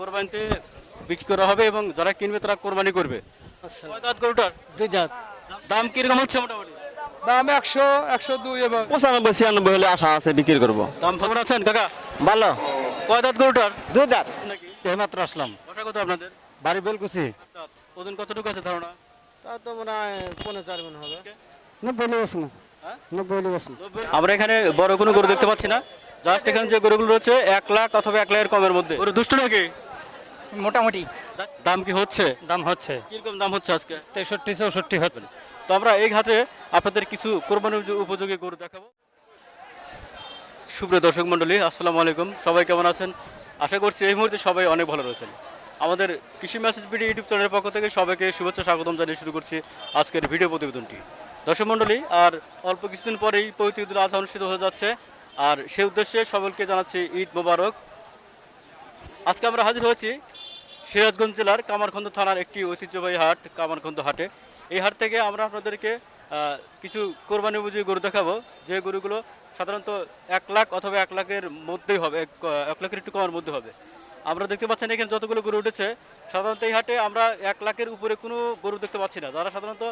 কোরবানিতে বিক্রি করা হবে এবং যারা কিনবে তারা কোরবানি করবে। কয় দাঁত গরুটার? দুই দাঁত। দাম কীরকম হচ্ছে মোটামুটি? দাম একশো একশো দুই এবং পঁচানব্বই ছিয়ানব্বই হলে আশা আছে বিক্রি করব। দাম খবর আছেন কাকা? ভালো। কয় দাঁত গরুটার? দুই দাঁত। নাকি? এইমাত্র আসলাম। কটা কত আপনাদের? বাড়ি বেলকুচি। দাঁত ওজন কতটুকু আছে ধারণা? তা তো মনে হয় পনেরো চার মন হবে। নব্বই বসুন হ্যাঁ? বসুন আমরা এখানে বড় কোনো গরু দেখতে পাচ্ছি না। জাস্ট এখানে যে গরুগুলো রয়েছে এক লাখ অথবা এক লাখের কমের মধ্যে। দুষ্ট নাকি? মোটামুটি। দাম কি হচ্ছে? দাম হচ্ছে। কীরকম দাম হচ্ছে আজকে? তেষট্টি চৌষট্টি হচ্ছে। তো আমরা এই ঘাটে আপনাদের কিছু কোরবানি উপযোগী গরু দেখাবো। সুপ্রিয় দর্শক মণ্ডলী আসসালামু আলাইকুম। সবাই কেমন আছেন? আশা করছি এই মুহূর্তে সবাই অনেক ভালো রয়েছেন। আমাদের কৃষি মেসেজ ভিডিও ইউটিউব চ্যানেলের পক্ষ থেকে সবাইকে শুভেচ্ছা স্বাগতম জানিয়ে শুরু করছি আজকের ভিডিও প্রতিবেদনটি। দর্শক মণ্ডলী আর অল্প কিছুদিন পরেই পবিত্র ঈদুল আজহা অনুষ্ঠিত হয়ে যাচ্ছে। আর সে উদ্দেশ্যে সকলকে জানাচ্ছি ঈদ মোবারক। আজকে আমরা হাজির হয়েছি সিরাজগঞ্জ জেলার কামারখন্দ থানার একটি ঐতিহ্যবাহী হাট, কামারখন্দ হাটে। এই হাট থেকে আমরা আপনাদেরকে কিছু কোরবানি বুঝিয়ে গরু দেখাবো। যে গরুগুলো সাধারণত এক লাখ অথবা এক লাখের মধ্যেই হবে, এক লাখের একটু কমের মধ্যে হবে। আমরা দেখতে পাচ্ছেন এখানে যতগুলো গরু উঠেছে, সাধারণত এই হাটে আমরা এক লাখের উপরে কোনো গরু দেখতে পাচ্ছি না। যারা সাধারণত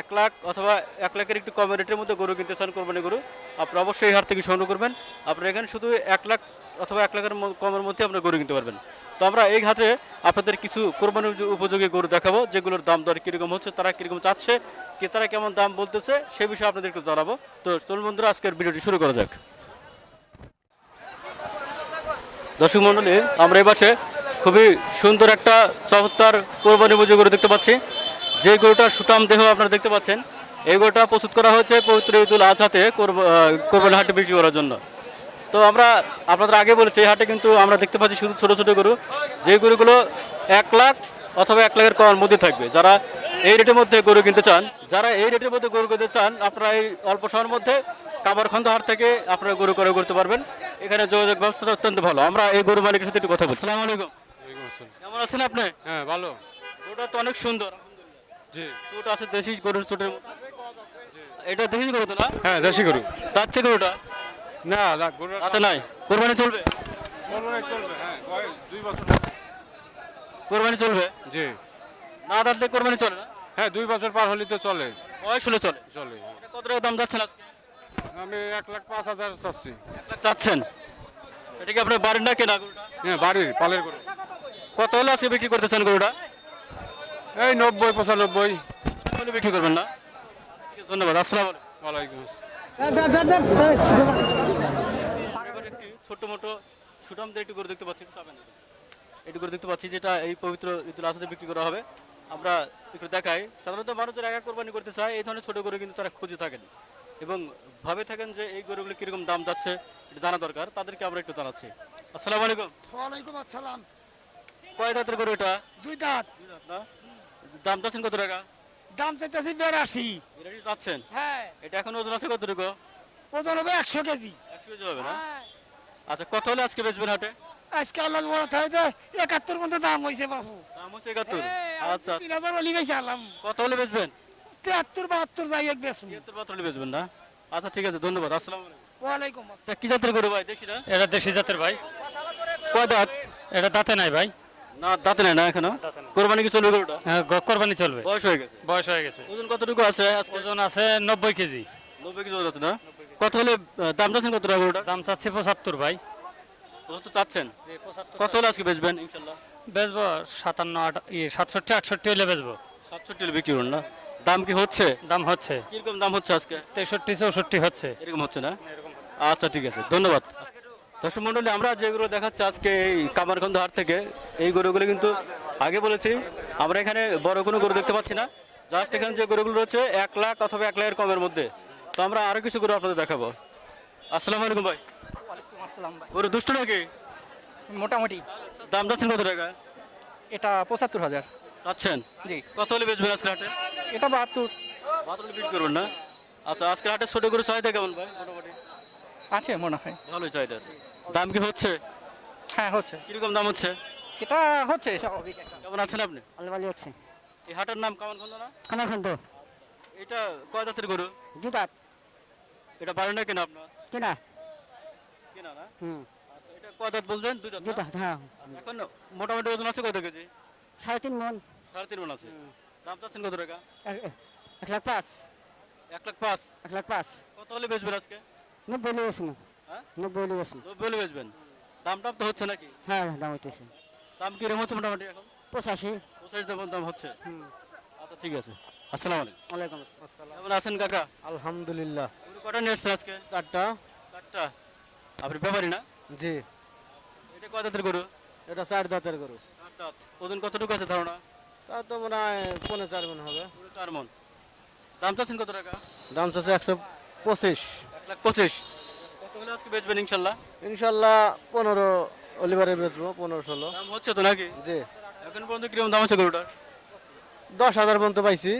এক লাখ অথবা এক লাখের একটু কম রেটের মধ্যে গরু কিনতে চান কোরবানি গরু, আপনারা অবশ্যই এই হাট থেকে সংগ্রহ করবেন। আপনারা এখানে শুধু এক লাখ অথবা এক লাখের কমের মধ্যে আপনারা গরু কিনতে পারবেন। তো আমরা এই ঘাটে আপনাদের কিছু কোরবানি উপযোগী গরু দেখাবো, যেগুলোর দাম দর কীরকম হচ্ছে, তারা কীরকম চাচ্ছে, কে তারা কেমন দাম বলতেছে, সে বিষয়ে আপনাদের একটু জানাব। তো চলুন বন্ধুরা, আজকের ভিডিওটি শুরু করা যাক। দর্শক মণ্ডলী আমরা এই পাশে খুবই সুন্দর একটা চমৎকার কোরবানি পুজো গরু দেখতে পাচ্ছি। যে গরুটা সুটাম দেহ আপনারা দেখতে পাচ্ছেন, এই গরুটা প্রস্তুত করা হয়েছে পবিত্র ঈদুল আজহাতে কোরবানি হাটে বিক্রি করার জন্য। তো আমরা আপনাদের আগে বলেছি এই হাটে কিন্তু আমরা দেখতে পাচ্ছি শুধু ছোট ছোট গরু। যে গরুগুলো এক লাখ অথবা এক লাখের কমের মধ্যে থাকবে। যারা এই রেটের মধ্যে গরু কিনতে চান যারা এই রেটের মধ্যে গরু কিনতে চান আপনারা এই অল্প সময়ের মধ্যে কামারখন্দ হাট থেকে আপনারা গরু ক্রয় করতে পারবেন। এখানে যোগাযোগ ব্যবস্থাটা অত্যন্ত ভালো। আমরা এই গরু মালিকের সাথে একটু কথা বলছি। আসসালামু আলাইকুম। কেমন আছেন আপনি? হ্যাঁ ভালো। গরুটা তো অনেক সুন্দর জি। চোট আছে দেশি গরুর চোটের এটা দেশি গরু তো না? হ্যাঁ দেশি গরু। যাচ্ছে গরুটা? না না গরু রাতে নাই। কোরবানি চলবে? চলবে হ্যাঁ কয়- দুই বছর কোরবানি চলবে? জি। না দাঁতলে কোরবানি চলে না? হ্যাঁ দুই বছর পার হলে তো চলে। বয়স হলে চলে। চলে। এটা কত টাকা দাম যাচ্ছেন আজকে? আমি এক লাখ পাঁচ হাজার চাচ্ছি। এক লাখ চাচ্ছেন? এটা কি আপনার বাড়ির না কেনা গরুটা? হ্যাঁ বাড়ির পালের গরু। কত হলে আজকে বিক্রি করতেছেন গরুটা? এই নব্বই পঁচানব্বই। হলে বিক্রি করবেন না? ঠিক আছে, ধন্যবাদ আসসালাম। এবার একটি ছোট্ট মোটো সুটামদের একটি গরু দেখতে পাচ্ছি একটু। একটি। দেখতে পাচ্ছি যেটা এই পবিত্র ঈদুল আজহাতে বিক্রি করা হবে। আমরা একটু দেখাই। সাধারণত মানুষ যারা একা কোরবানি করতে চায় এই ধরনের ছোট গরু কিন্তু তারা খুঁজে থাকেন। এবং ভাবে থাকেন যে এই গরুগুলো কীরকম দাম যাচ্ছে এটা জানা দরকার। তাদেরকে আমরা একটু জানাচ্ছি। আসসালামু আলাইকুম। ওয়ালাইকুম আসসালাম। কয় দাঁতের গরু এটা? দুই দাঁত। দুই দাঁত না? দাম যাচ্ছেন কত টাকা? দাম চাইতেছি বেরাশি। কি যাচ্ছেন হ্যাঁ। এটা এখন ওজন আছে কতটুকু? ওজন হবে একশো কেজি। একশো কেজি হবে না? হ্যাঁ। আচ্ছা কত হলে আজকে বেচবেন হাটে? আজকে আল্লাহ বড় থাকে যে একাত্তর মতো দাম হয়েছে বাবু। দাম হচ্ছে একাত্তর? এই, আচ্ছা তিন হাজার বলি বেশি আলাম কত হলে বেচবেন? তিয়াত্তর বাহাত্তর যাই এক বেশি তিয়াত্তর পাত্র হলে বেচবেন না? আচ্ছা ঠিক আছে ধন্যবাদ আসসালামু আলাইকুম। ওয়ালাইকুম আসসালাম। আচ্ছা কি জাতের গরু ভাই দেশি না? এটা দেশি জাতের ভাই। কয় দাঁত? এটা দাঁতে নাই ভাই। না দাঁতে নাই না এখনও? কোরবানি কি চলবে গরুটা? হ্যাঁ, গ- কোরবানি চলবে। বয়স হয়ে গেছে। বয়স হয়ে গেছে। ওজন কতটুকু আছে আজকে? ওজন আছে নব্বই কেজি। নব্বই কেজি ওজন আছে না? কত হলে দাম যাচ্ছেন কত টাকা গরুটা দাম চাচ্ছে পঁচাত্তর ভাই। তো চাচ্ছেন? কত হলে আজকে বেচবেন? ইনশাল্লাহ। বেচবো সাতান্ন আট ইয়ে সাতষট্টি আটষট্টি হলে বেচবো। সাতষট্টি হলে বিক্রি করুন না? দাম কি হচ্ছে? দাম হচ্ছে। কীরকম দাম হচ্ছে আজকে? তেষট্টি চৌষট্টি হচ্ছে। এরকম হচ্ছে না? আচ্ছা ঠিক আছে। ধন্যবাদ। দর্শক মন্ডলী আমরা যেগুলো দেখাচ্ছি আজকে এই কামারখন্দ হাট থেকে এই গরুগুলো কিন্তু আগে বলেছি আমরা এখানে বড় কোনো গরু দেখতে পাচ্ছি না। জাস্ট এখানে যে গরুগুলো রয়েছে এক লাখ অথবা এক লাখের কমের মধ্যে। তো আমরা আরও কিছু গরু আপনাদের দেখাবো। আসসালামু আলাইকুম ভাই। আসসালাম ভাই। গরু দুষ্ট নাকি? মোটামুটি। দাম যাচ্ছেন কত টাকা? এটা পঁচাত্তর হাজার। চাচ্ছেন জি। কত হলে বেচবেন আজকে হাটে? এটা বাহাত্তর। হলে বিক্রি করবেন না? আচ্ছা আজকে হাটে ছোট গরু চাহিদা কেমন ভাই? মোটামুটি? আছে মনে হয়। ভালোই চাহিদা আছে। দাম কি হচ্ছে? হ্যাঁ হচ্ছে। কীরকম দাম হচ্ছে? সেটা হচ্ছে স্বাভাবিক কেমন আছেন আপনি? আল্লাহ ভালো আছে। এই হাটের নাম কেমন খন্দ না? খানাখন্দ এটা কয় দাঁতের গরু? দু দাঁত এটা কেনা আপনার? কেনা? কেনা না? হুম। আচ্ছা এটা এটা কয় দাঁত বলছেন? দুই দাঁত না? হ্যাঁ। এখন মোটামুটি ওজন আছে কত কেজি? সাড়ে তিন মন। সাড়ে তিন মন আছে। দাম চাচ্ছেন কত টাকা? এক লাখ পাঁচ। এক লাখ পাঁচ? এক লাখ পাঁচ। কত হলে বেচবেন আজকে? নব্বই লিয়ে গেছি হ্যাঁ? নব্বই লিয়ে গেছি নব্বই হলে বেচবেন? দাম টাম তো হচ্ছে নাকি? হ্যাঁ দাম হইতেছে। দাম কীরকম হচ্ছে মোটামুটি এখন? পঁচাশি। পঁচাশ দাম দাম হচ্ছে? আচ্ছা ঠিক আছে। আসসালামু আলাইকুম। ওয়ালাইকুম আসসালাম। কেমন আছেন কাকা? আলহামদুলিল্লাহ। কটা নিয়ে আজকে? চারটা। চারটা। আপনি ব্যাপারী না? জি। এটা কয় দাঁতের গরু? এটা চার দাঁতের গরু। চার দাঁত। ওজন কতটুকু আছে ধারণা? তা তো মনে হয় পনেরো চার মন হবে। পুরো চার মন। দাম চাচ্ছেন কত টাকা? দাম চাচ্ছে একশো পঁচিশ। এক লাখ পঁচিশ। কত হলে আজকে বেচবেন ইনশাল্লাহ? ইনশাল্লাহ পনেরো অলিভারে বেচবো পনেরো ষোলো। দাম হচ্ছে তো নাকি? জি। এখন পর্যন্ত কীরকম দাম আছে গরুটার? দশ হাজার পর্যন্ত পাইছি।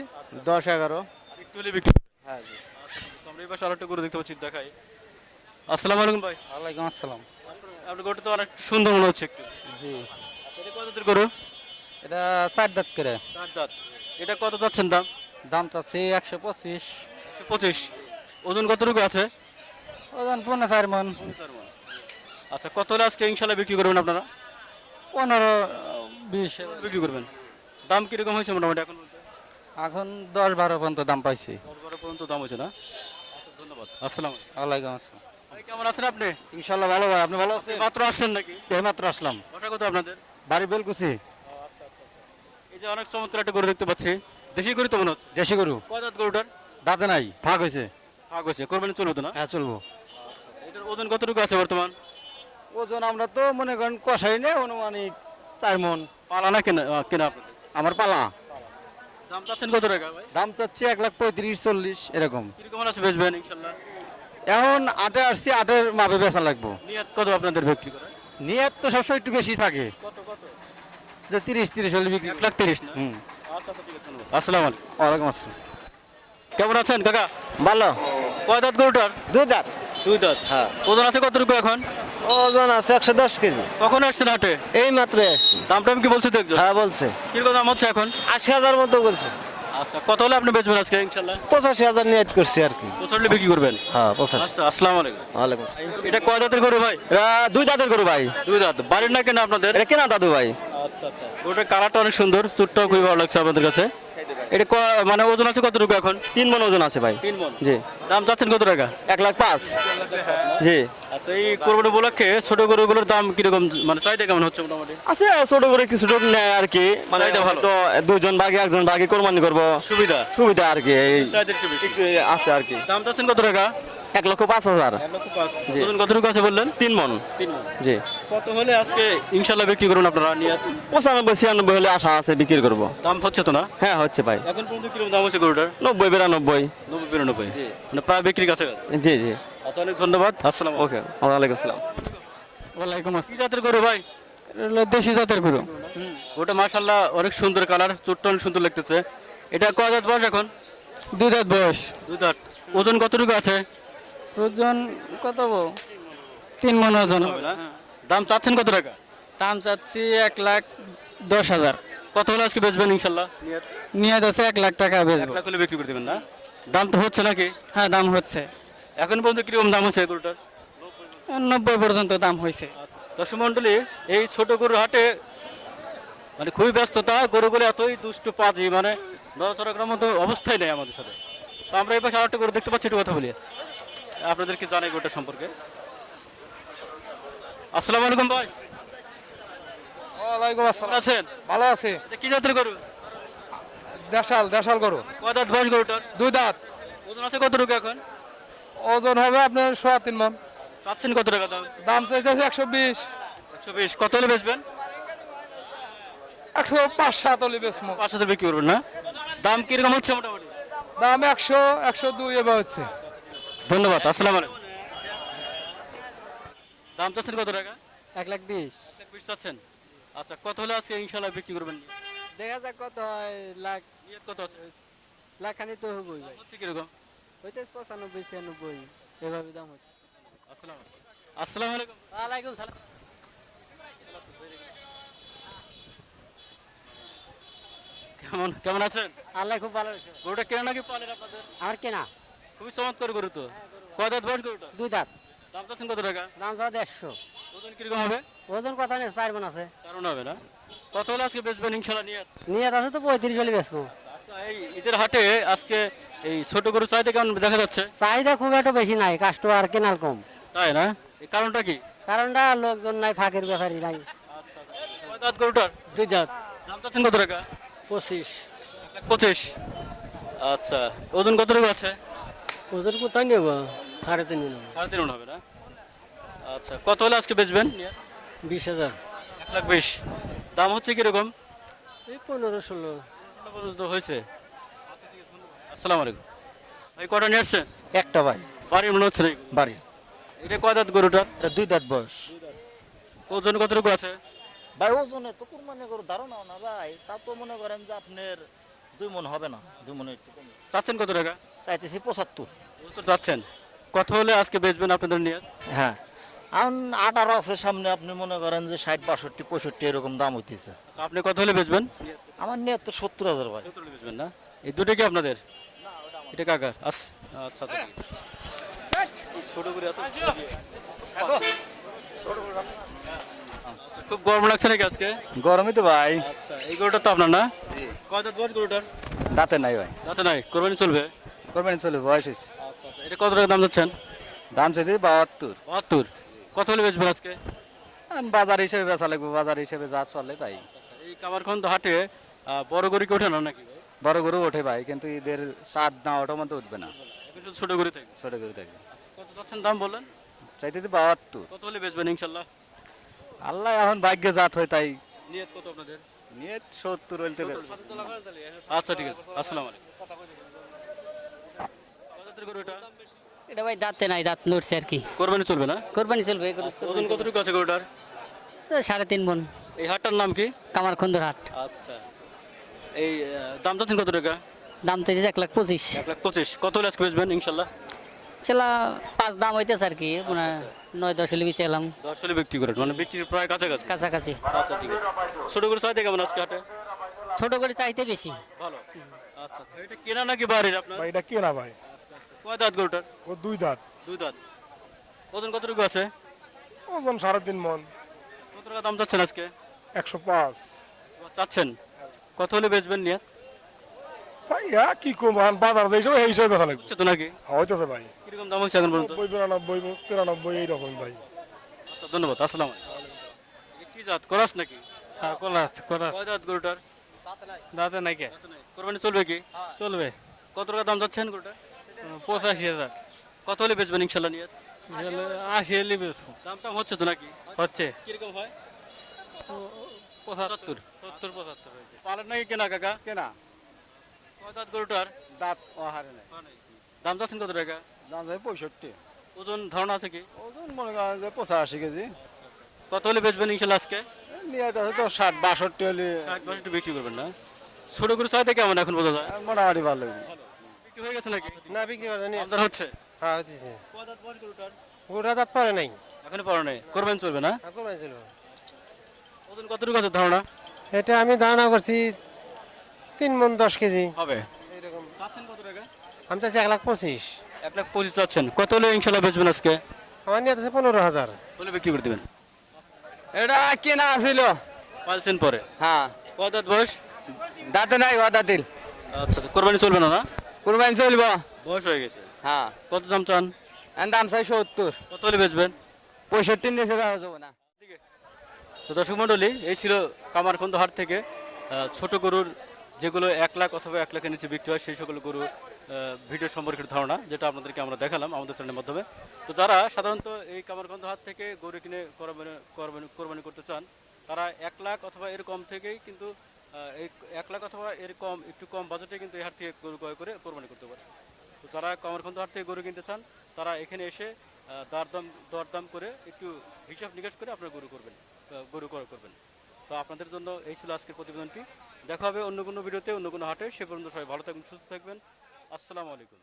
দশ এগারো। একটু হলে বিক্রি হ্যাঁ জি। আচ্ছা, আমরা এই পাশে আরেকটা গরু দেখতে পাচ্ছি দেখাই। আসসালামু আলাইকুম ভাই। ওয়ালাইকুম আসসালাম। আপনার গরুটা তো অনেক সুন্দর মনে হচ্ছে একটু। জি। আচ্ছা, এটা কত দাঁতের গরু? এটা চার দাঁত করে। চার দাঁত। এটা কত যাচ্ছেন দাম? দাম চাচ্ছি একশো পঁচিশ। একশো পঁচিশ। ওজন কতটুকু আছে? ওজন পনেরো চার মন। আচ্ছা কত হলে আজকে ইনশাল্লাহ বিক্রি করবেন আপনারা? পনেরো বিশ। বিক্রি করবেন? দাম কীরকম হয়েছে মোটামুটি এখন? এখন দশ বারো পর্যন্ত দাম পাইছি। দশ বারো পর্যন্ত দাম হয়েছে না? ধন্যবাদ। আসসালাম ওয়ালাইকুম আসসালাম। ভাই কেমন আছেন আপনি? ইনশাল্লাহ ভালো ভাই আপনি ভালো আছেন? মাত্র আসছেন নাকি? এইমাত্র আসলাম। বাসা কত আপনাদের? বাড়ি বেলকুচি। এই যে অনেক চমৎকার একটা গরু দেখতে পাচ্ছি। দেশি গরু তো মনে হচ্ছে? দেশি গরু। কয় দাঁত গরুটার? দাঁতে নাই ফাঁক হয়েছে। ভাগ হয়েছে। কোরবানি চলবে তো না? হ্যাঁ চলবো। এটার ওজন কতটুকু আছে বর্তমান? ওজন আমরা তো মনে করেন কষাই নেই অনুমানিক চার মন। পালা না কেনা আহ, কেনা আপনাদের? আমার পালা। দাম চাচ্ছেন কত টাকা ভাই? দাম চাচ্ছি এক লাখ পঁয়ত্রিশ চল্লিশ এরকম। কীরকম আছে বেচবেন ইনশাল্লাহ? এখন আটে আসছি আটের মাপে বেচা লাগবো। নিয়ত কত আপনাদের বিক্রি করে নিয়ত তো সবসময় একটু বেশি থাকে। কত কত? যে তিরিশ তিরিশ হলে বিক্রি এক লাখ তিরিশ হুম। আচ্ছা আচ্ছা ঠিক আছে ধন্যবাদ। আসসালামু আলাইকুম। ওয়ালাইকুম আসসালাম। কেমন আছেন কাকা? ভালো। কয় দাঁত গরুটার? দু দাঁত। দুই দাঁত হ্যাঁ। ওজন আছে কতটুকু এখন? ওজন আছে একশো দশ কেজি। কখন আসছেন হাটে? এই মাত্র আসছি। দামটা আমি কি বলছি তো একজন? হ্যাঁ বলছে। কীরকম দাম হচ্ছে এখন? আশি হাজার মতো বলছে। আচ্ছা কত হলে আপনি বেচবেন আজকে ইনশাল্লাহ পঁচাশি হাজার নিয়ত করছি আর কি। পছন্দ বিক্রি করবেন? হ্যাঁ পঁচাশি। আচ্ছা আসসালামু আলাইকুম। ওয়ালাইকুম এটা কয় দাঁতের গরু ভাই? এটা দুই দাঁতের গরু ভাই। দুই দাঁত। বাড়ির না কেন আপনাদের? এটা কেনা দাদু ভাই। আচ্ছা আচ্ছা। ওটার কালারটা অনেক সুন্দর চুটটাও খুবই ভালো লাগছে আপনাদের কাছে। এটা মানে ওজন আছে কতটুকু এখন? তিন মন ওজন আছে ভাই। তিন মন জি। দাম চাচ্ছেন কত টাকা? এক লাখ পাঁচ। জি। আচ্ছা এই কোরবানি উপলক্ষে ছোট গরুগুলোর দাম কীরকম? মানে চাহিদা কেমন হচ্ছে মোটামুটি? আছে ছোট করে কিছু নেয় আর কি। মানে ভালো। তো দুজন ভাগে একজন ভাগে কোরবানি করব। সুবিধা? সুবিধা আর কি এই আছে আর কি। দাম চাচ্ছেন কত টাকা? এক লক্ষ পাঁচ হাজার। ওজন কতটুকু আছে বললেন? তিন মন তিন মন জি। কত হলে আজকে ইনশাল্লাহ বিক্রি করুন আপনারা নিয়ে। পঁচানব্বই ছিয়ানব্বই হলে আশা আছে বিক্রি করব। দাম হচ্ছে তো না? হ্যাঁ হচ্ছে ভাই। এখন পর্যন্ত কীরকম দাম হচ্ছে গরুটার? নব্বই বিরানব্বই। নব্বই বিরানব্বই? মানে প্রায় বিক্রির কাছে জি জি। আচ্ছা অনেক ধন্যবাদ। আসসালাম ওকে ওয়ালাইকুম আসসালাম। ওয়ালাইকুম কি জাতের গরু ভাই? দেশি জাতের গরু। ওটা মাশাল্লাহ অনেক সুন্দর কালার চোটটা সুন্দর লাগতেছে। এটা কয় দাঁত বয়স এখন? দুই দাঁত বয়স। দুই দাঁত ওজন কতটুকু আছে? ওজন কত? তিন মন ওজন হবে। না? দাম চাচ্ছেন কত টাকা? দাম চাচ্ছি এক লাখ দশ হাজার। কত হলে আজকে বেচবেন ইনশাল্লাহ? নিয়ত নিয়ে যাচ্ছে এক লাখ টাকা বেচবো। লাখ হলে বিক্রি করে দেবেন না? দাম তো হচ্ছে নাকি? হ্যাঁ দাম হচ্ছে। এখন পর্যন্ত কীরকম দাম হচ্ছে গরুটার? নব্বই পর্যন্ত দাম হয়েছে। দর্শক মন্ডলী এই ছোট গরুর হাটে মানে খুবই ব্যস্ততা গরুগুলো এতই দুষ্টু পাজি মানে নড়াচড়া করার মতো অবস্থাই নেই আমাদের সাথে। তো আমরা এই পাশে আরেকটা গরু দেখতে পাচ্ছি একটু কথা বলি। আপনাদেরকে জানাই গরুটা সম্পর্কে। আসসালামু আলাইকুম ভাই। ওয়ালাইকুম আসসালাম। আছেন? ভালো আছে। কি জাতের গরু? দেশাল দেশাল গরু। কয় দাঁত বয়স গরুটার? দুই দাঁত। ওজন আছে কতটুকু এখন? ওজন হবে আপনার সোয়া তিন মন। চাচ্ছেন কত টাকা দাম? দাম চাইছে একশো বিশ। একশো বিশ। কত হলে বেচবেন? একশো পাঁচ সাত হলে বেশমো পাঁচ হাজার বিক্রি করবেন না? দাম কীরকম হচ্ছে মোটামুটি? দাম একশো একশো দুই এবার হচ্ছে। ধন্যবাদ আসসালামু আলাইকুম। দাম চাচ্ছেন কত টাকা? এক লাখ বিশ। এক লাখ বিশ চাচ্ছেন। আচ্ছা কত হলে আজকে ইনশাল্লাহ বিক্রি করবেন? দেখা যাক কত হয় লাখ নিয়ত কত আছে? লাখানি তো হবই হচ্ছে কীরকম? হইতে পঁচানব্বই ছিয়ানব্বই এভাবে দাম হচ্ছে। আসসালাম আসসালামু আলাইকুম। ওয়ালাইকুম সালাম। কেমন কেমন আছেন? আল্লাহ খুব ভালো গরুটা কেন নাকি পালেন আপনাদের? আমার কেনা। খুবই চমৎকার গরু তো। কয় দাঁত বয়স গরুটা? দুই দাঁত। দাম চাচ্ছেন কত টাকা? দাম চাওয়া দেড়শো ওজন কীরকম হবে? ওজন কথা নেই চার মন আছে। হবে না? কত হলে আজকে বেচবেন ইনশাল্লাহ নিয়ে আছে তো পঁয়ত্রিশ হলে বেচবো আচ্ছা এই ঈদের হাটে আজকে এই ছোট গরু চাইতে কেমন দেখা যাচ্ছে? চাহিদা খুব একটা বেশি নাই কাস্টমার কেনাল কম। তাই না? এই কারণটা কি? কারণটা লোকজন নাই ফাঁকের ব্যাপারই নাই। কয় দাঁত গরুটার? দুই দাঁত দাম চাচ্ছেন কত টাকা? পঁচিশ। পঁচিশ। আচ্ছা ওজন কত টাকা আছে? ওজন কোথায় নেব? সাড়ে তিন সাড়ে তিন মণ হবে না? আচ্ছা কত হলে আজকে বেচবেন? বিশ হাজার। এক লাখ বিশ। দাম হচ্ছে কীরকম? এই পনেরো ষোলো। পর্যন্ত হয়েছে। আসসালামু আলাইকুম। ভাই কটা নিয়ে আসছেন? একটা ভাই। বাড়ি মনে হচ্ছে নাকি? বাড়ি। এটা কয় দাঁত গরুটার? এটা দুই দাঁত বয়স। ওজন কতটুকু আছে? ভাই ওজনে তো কুরবানি গরু ধারণাও না ভাই। তা তো মনে করেন যে আপনার দুই মন হবে না। দুই মনে একটু চাচ্ছেন কত টাকা? চাইতেছি পঁচাত্তর। তো চাচ্ছেন। কত হলে আজকে বেচবেন আপনাদের নিয়ে? হ্যাঁ। এখন আঠারো আছে সামনে আপনি মনে করেন যে ষাট বাষট্টি পঁয়ষট্টি এরকম দাম হইতেছে। আচ্ছা আপনি কত হলে বেচবেন? আমার নিয়ে তো সত্তর হাজার ভাই। হলে বেচবেন না? এই দুটো কি আপনাদের? এটা কাকার? আস আচ্ছা আচ্ছা। ঠিক আছে। এই ছোট করে এত ছোট আচ্ছা, খুব গরম লাগছে নাকি আজকে? গরমই তো ভাই। আচ্ছা এই গরুটা তো আপনার না? কয় দাঁত বয়স গরুটার? দাঁতে নাই ভাই। দাঁতে নাই কোরবানি চলবে? কোরবানি চলে বয়স হয়েছে। আচ্ছা আচ্ছা। এটা কত টাকা দাম যাচ্ছেন? দাম চাইতে বাহাত্তর। বাহাত্তর। কত হলে বেচবেন আজকে? বাজার হিসেবে বেচা লাগবে বাজার হিসেবে যা চলে তাই। এই কামারখন্দ হাটে বড় গরু কি ওঠে না নাকি বড় গরু ওঠে ভাই কিন্তু এদের না উঠবে না। ছোট গরু থাকে? ছোট গরু থাকবে কত যাচ্ছেন দাম চাইতে বাহাত্তর। কত হলে বেচবেন ইনশাল্লাহ? আল্লাহ এখন ভাগ্যে জাত হয় তাই। নিয়ত কত আপনাদের? নিয়ে সত্তর হইতে আচ্ছা ঠিক আছে। আসসালামু আলাইকুম। জাতের গরু এটা? এটা ভাই দাঁতে নাই দাঁত লড়ছে আর কি। কোরবানি চলবে না? কোরবানি চলবে ওজন কতটুকু আছে গরুটার? তো সাড়ে তিন মন। এই হাটটার নাম কি? কামার খন্দর হাট। আচ্ছা। এই দাম যাচ্ছেন কত টাকা? দাম চাইছে এক লাখ পঁচিশ। এক লাখ পঁচিশ। কত হলে আজকে বেচবেন ইনশাল্লাহ? সেলা পাঁচ দাম হইতেছে আর কি মানে নয় দশ হলে বেঁচে এলাম। দশ হলে বিক্রি করেন মানে বিক্রির প্রায় কাছাকাছি? কাছাকাছি। আচ্ছা ঠিক আছে। ছোট গরু চাইতে কেমন আজকে হাটে? ছোট করে চাইতে বেশি। ভালো। আচ্ছা। এটা কেনা নাকি বাড়ির আপনার? ভাই এটা কেনা ভাই। কয় দাঁত গরুটার? ও দুই দাঁত। দুই দাঁত। ওজন কতটুকু আছে? ওজন সাড়ে তিন মন। কত টাকা দাম চাচ্ছেন আজকে? একশো পাঁচ। চাচ্ছেন? কত হলে বেচবেন নিয়ে? ভাই ইয়া কি কম? এখন বাজার যে হিসাবে এই হিসাবে বেচা লাগবে। তো নাকি? হইতেছে ভাই। কীরকম দাম হয়েছে এখন পর্যন্ত? নব্বই বিরানব্বই তিরানব্বই এইরকম ভাই। আচ্ছা ধন্যবাদ আসসালাম কি জাত? করাস নাকি? হ্যাঁ কলাস কলাস কয় দাঁত গরুটার? দাঁতে নাই কে? কোরবানি চলবে কি? চলবে। কত টাকা দাম যাচ্ছেন গরুটা পঁচাশি হাজার। কত হলে বেচবেন ইনশাল্লাহ নিয়ে আশি হলে বেচবো। দাম টাম হচ্ছে তো নাকি? হচ্ছে। কীরকম হয়? পঁচাত্তর। সত্তর। পঁচাত্তর হয়েছে। পালের নাকি কেনা কাকা? কেনা। দাঁত গরুটার? দাঁত অহারে নাই। দাম যাচ্ছেন কত টাকা? দাম যায় পঁয়ষট্টি। ওজন ধারণা আছে কি? ওজন মনে করেন যে পঁচাশি কেজি। কত হলে বেচবেন ইনশাল্লাহ আজকে? নিয়ে আছে তো ষাট বাষট্টি হলে ষাট বাষট্টি বিক্রি করবেন না? ছোট গরু চাইতে কেমন এখন বোঝা যায়? মোটামুটি ভালো। বিক্রি হয়ে গেছে নাকি? না বিক্রি করে আমদার হচ্ছে? হ্যাঁ হচ্ছে কয় বয়স গরুটার? ওটা দাঁত পরে নাই। এখনও পড়া নেই। করবেন চলবে না? কোরবানি চলবে। ওজন কতটুকু আছে ধারণা? এটা আমি ধারণা করছি তিন মন দশ কেজি। হবে। চাচ্ছেন কত টাকা? আমি চাইছি এক লাখ পঁচিশ। এক লাখ পঁচিশ চাচ্ছেন। কত হলে ইনশাল্লাহ বেচবেন আজকে? আমার নিয়ে আছে পনেরো হাজার। হলে বিক্রি করে দেবেন। এটা কেনা ছিল পালছেন পরে? হ্যাঁ। কয় দাঁত বয়স? দাঁতে নাই ও দাঁতিল আচ্ছা আচ্ছা কোরবানি চলবে না না? কোরবানি চলবো। বয়স হয়ে গেছে। হ্যাঁ। কত দাম চান? দাম চাই সত্তর। কত হলে বেচবেন? পঁয়ষট্টি নিচে দেওয়া যাবে না। তো দর্শক মণ্ডলী এই ছিল কামারখন্দ হাট থেকে ছোট গরুর যেগুলো এক লাখ অথবা এক লাখের নিচে বিক্রি হয় সেই সকল গরু ভিডিও সম্পর্কিত ধারণা যেটা আপনাদেরকে আমরা দেখালাম আমাদের চ্যানেলের মাধ্যমে। তো যারা সাধারণত এই কামারখন্দ হাট থেকে গরু কিনে কোরবানি কোরবানি করতে চান তারা এক লাখ অথবা এরকম থেকেই কিন্তু এক লাখ অথবা এর কম, একটু কম বাজেটে কিন্তু এই হাট থেকে গরু ক্রয় করে কোরবানি করতে পারে। তো যারা কামারখন্দ হাট থেকে গরু কিনতে চান, তারা এখানে এসে দরদাম দরদাম করে একটু হিসাব নিকাশ করে আপনারা গরু করবেন গরু ক্রয় করবেন। তো আপনাদের জন্য এই ছিল আজকের প্রতিবেদনটি। দেখা হবে অন্য কোনো ভিডিওতে, অন্য কোনো হাটে। সে পর্যন্ত সবাই ভালো থাকবেন, সুস্থ থাকবেন। আসসালামু আলাইকুম।